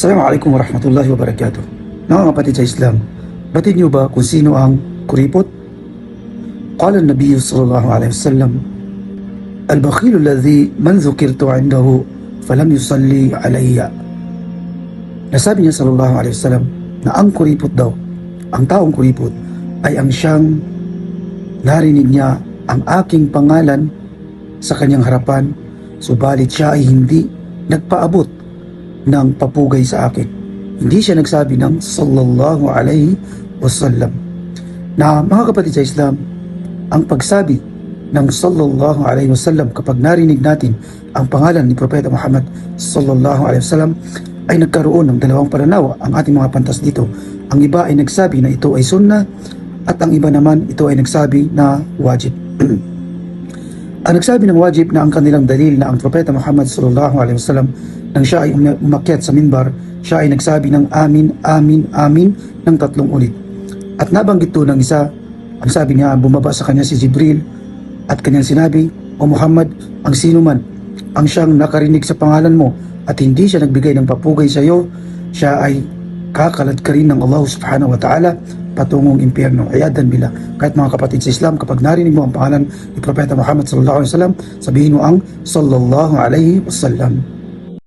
Assalamualaikum warahmatullahi wabarakatuh. Mga kapatid sa Islam, batid niyo ba kung sino ang kuripot? Qala Nabi sallallahu alaihi wasallam, Al-bakhilu alladhi man dhukirtu indahu falam yusalli alayya. Nasabi niya sallallahu alaihi wasallam na ang kuripot daw, ang taong kuripot ay ang siyang narinig niya ang aking pangalan sa kanyang harapan, subalit siya ay hindi nagpaabot ng papugay sa akin. Hindi siya nagsabi ng sallallahu alaihi wasallam. Na mga kapatid sa Islam, ang pagsabi ng sallallahu alaihi wasallam kapag narinig natin ang pangalan ni Propeta Muhammad sallallahu alaihi wasallam ay nagkaroon ng dalawang pananaw ang ating mga pantas dito. Ang iba ay nagsabi na ito ay sunnah at ang iba naman ito ay nagsabi na wajib. ang nagsabi ng wajib na ang kanilang dalil na ang Propeta Muhammad sallallahu alaihi wasallam nang siya ay um- umakyat sa minbar, siya ay nagsabi ng amin, amin, amin ng tatlong ulit. At nabanggit to ng isa, ang sabi niya, bumaba sa kanya si Jibril at kanyang sinabi, O Muhammad, ang sino man, ang siyang nakarinig sa pangalan mo at hindi siya nagbigay ng papugay sa iyo, siya ay kakalad ka rin ng Allah subhanahu wa ta'ala patungong impyerno. Ayadan bila. Kahit mga kapatid sa Islam, kapag narinig mo ang pangalan ni Propeta Muhammad sallallahu alaihi wasallam, sabihin mo ang sallallahu alaihi wasallam.